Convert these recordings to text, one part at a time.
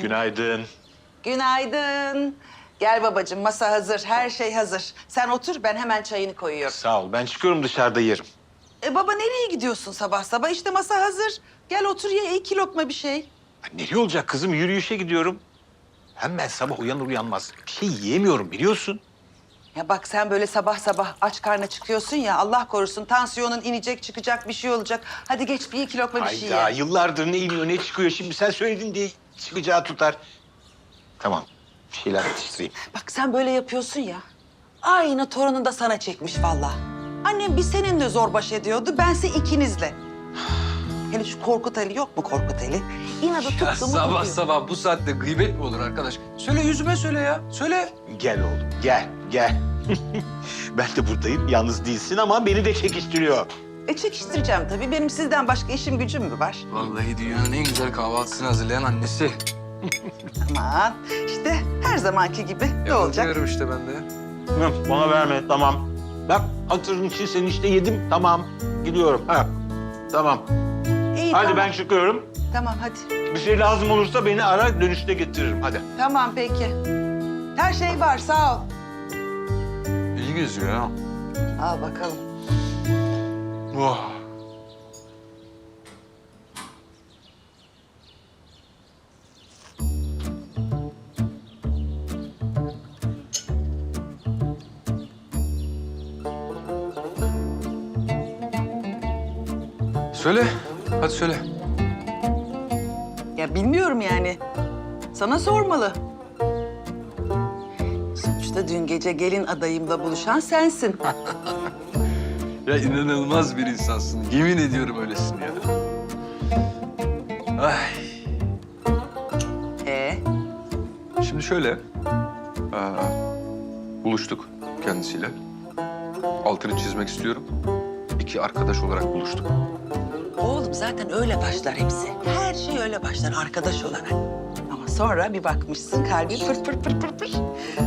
Günaydın. Günaydın. Gel babacığım masa hazır, her şey hazır. Sen otur ben hemen çayını koyuyorum. Sağ ol. Ben çıkıyorum dışarıda yerim. E baba nereye gidiyorsun sabah sabah? İşte masa hazır. Gel otur ye iki lokma bir şey. Ya Nereye olacak kızım? Yürüyüşe gidiyorum. Hem ben sabah uyanır uyanmaz bir şey yiyemiyorum biliyorsun. Ya bak sen böyle sabah sabah aç karnına çıkıyorsun ya Allah korusun tansiyonun inecek çıkacak bir şey olacak. Hadi geç bir iki lokma bir şey Hayda ye. yıllardır ne iniyor ne çıkıyor. Şimdi sen söyledin diye çıkacağı tutar. Tamam. Bir şeyler atıştırayım. Bak sen böyle yapıyorsun ya. Aynı torunun da sana çekmiş vallahi. Annem bir seninle zor baş ediyordu, bense ikinizle. Hele şu Korkut Ali yok mu Korkut Ali? İnadı tuttu mu sabah tutuyor. sabah bu saatte gıybet mi olur arkadaş? Söyle yüzüme söyle ya. Söyle. Gel oğlum gel gel. ben de buradayım. Yalnız değilsin ama beni de çekiştiriyor. E çekiştireceğim tabii. Benim sizden başka işim gücüm mü var? Vallahi dünyanın en güzel kahvaltısını hazırlayan annesi. Aman işte her zamanki gibi ne olacak? Yapıyorum işte ben de. Hı, Bana verme tamam. Bak hatırın için seni işte yedim tamam. Gidiyorum. Ha. Tamam. İyi Hadi tamam. ben çıkıyorum. Tamam hadi. Bir şey lazım olursa beni ara dönüşte getiririm. Hadi. Tamam peki. Her şey var sağ ol. Geziyor ya. Al bakalım. Oh. Söyle. Hadi söyle. Ya bilmiyorum yani. Sana sormalı. Sonuçta dün gece gelin adayımla buluşan sensin. Ya inanılmaz bir insansın. Yemin ediyorum öylesin ya. Ay. Ee, Şimdi şöyle. aa, buluştuk kendisiyle. Altını çizmek istiyorum. İki arkadaş olarak buluştuk. oğlum zaten öyle başlar hepsi. Her şey öyle başlar arkadaş olarak. Ama sonra bir bakmışsın kalbin pır pır pır pır pır.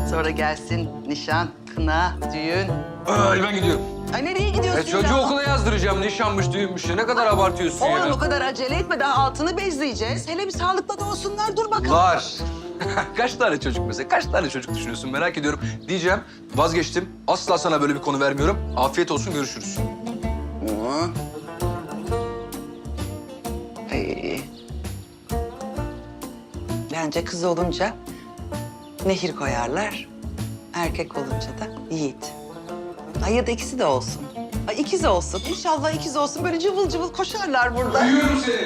Sonra gelsin nişan, kına, düğün. Ay ben gidiyorum. Ay nereye gidiyorsun E, çocuğu ya? okula yazdıracağım. Nişanmış, düğünmüş. Ne kadar abartıyorsun Oğlum ya. o kadar acele etme daha altını bezleyeceğiz. Hele bir sağlıklı da olsunlar dur bakalım. Var. kaç tane çocuk mesela? Kaç tane çocuk düşünüyorsun merak ediyorum. Diyeceğim vazgeçtim. Asla sana böyle bir konu vermiyorum. Afiyet olsun görüşürüz. Hı. Ay. Bence kız olunca nehir koyarlar. Erkek olunca da yiğit. Ay ya da ikisi de olsun. Ay ikiz olsun. İnşallah ikiz olsun. Böyle cıvıl cıvıl koşarlar burada. Duyuyorum seni.